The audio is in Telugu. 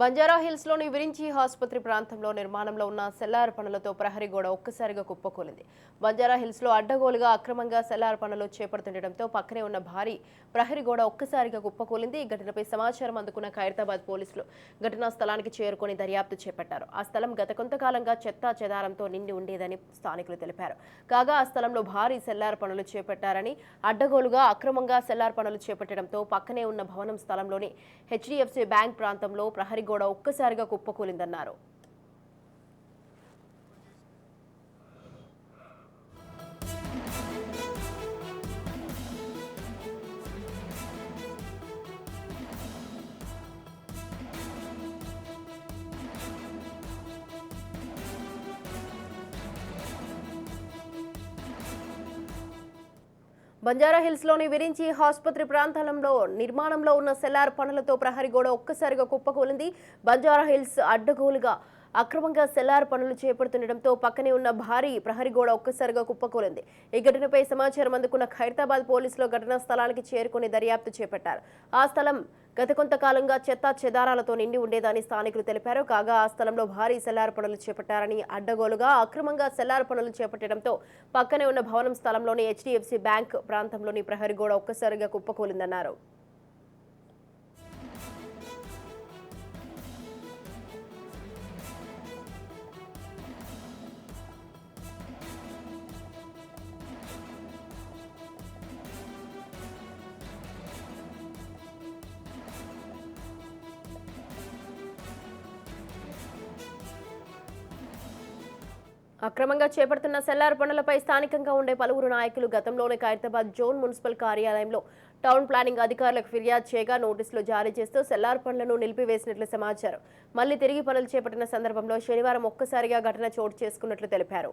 బంజారా విరించి ఆసుపత్రి ప్రాంతంలో నిర్మాణంలో ఉన్న సెల్లార్ పనులతో ప్రహరీ గోడ ఒక్కసారిగా కుప్పకూలింది. బంజారాహిల్స్లో అడ్డగోలుగా అక్రమంగా సెల్లార్ పనులు చేపడుతుండటంతో పక్కనే ఉన్న భారీ ప్రహరీ గోడ ఒక్కసారిగా కుప్పకూలింది. ఈ ఘటనపై సమాచారం అందుకున్న ఖైరతాబాద్ పోలీసులు ఘటనా స్థలానికి చేరుకొని దర్యాప్తు చేపట్టారు. ఆ స్థలం గత కొంతకాలంగా చెత్తా చెదారంతో నిండి ఉండేదని స్థానికులు తెలిపారు. కాగా ఆ స్థలంలో భారీ సెల్లార్ పనులు చేపట్టారని అడ్డగోలుగా అక్రమంగా సెల్లార్ పనులు చేపట్టడంతో పక్కనే ఉన్న భవనం స్థలంలోని హెచ్డిఎఫ్సి బ్యాంక్ ప్రాంతంలో ప్రహరీ గోడ ఒక్కసారిగా కుప్పకూలిందన్నారు. బంజారా విరించి ఆసుపత్రి ప్రాంతంలో నిర్మాణంలో ఉన్న సెల్లార్ పనులతో ప్రహరీ గోడ ఒక్కసారిగా కుప్పకూలింది. బంజారా హిల్స్ అడ్డగోలుగా అక్రమంగా సెల్లార్ పనులు చేపడుతుండటంతో పక్కనే ఉన్న భారీ ప్రహరీ గోడ ఒక్కసారిగా కుప్పకూలింది. ఈ ఘటనపై సమాచారం అందుకున్న ఖైరతాబాద్ పోలీసులు ఘటనా స్థలానికి చేరుకుని దర్యాప్తు చేపట్టారు. ఆ స్థలం గత కొంతకాలంగా చెత్తా చెదారాలతో నిండి ఉండేదని స్థానికులు తెలిపారు. కాగా ఆ స్థలంలో భారీ సెల్లార్ పనులు చేపట్టారని అడ్డగోలుగా అక్రమంగా సెల్లార్ పనులు చేపట్టడంతో పక్కనే ఉన్న భవనం స్థలంలోని హెచ్డిఎఫ్సి బ్యాంక్ ప్రాంతంలోని ప్రహరీ గోడ ఒక్కసారిగా కుప్పకూలిందన్నారు. అక్రమంగా చేపడుతున్న సెల్లార్ పనులపై స్థానికంగా ఉండే పలువురు నాయకులు గతంలోనే ఖైరతాబాద్ జోన్ మున్సిపల్ కార్యాలయంలో టౌన్ ప్లానింగ్ అధికారులకు ఫిర్యాదు చేయగా నోటీసులు జారీ చేస్తూ సెల్లార్ పనులను నిలిపివేసినట్లు సమాచారం. మళ్ళీ తిరిగి పనులు చేపట్టిన సందర్భంలో శనివారం ఒక్కసారిగా ఘటన చోటు చేసుకున్నట్లు తెలిపారు.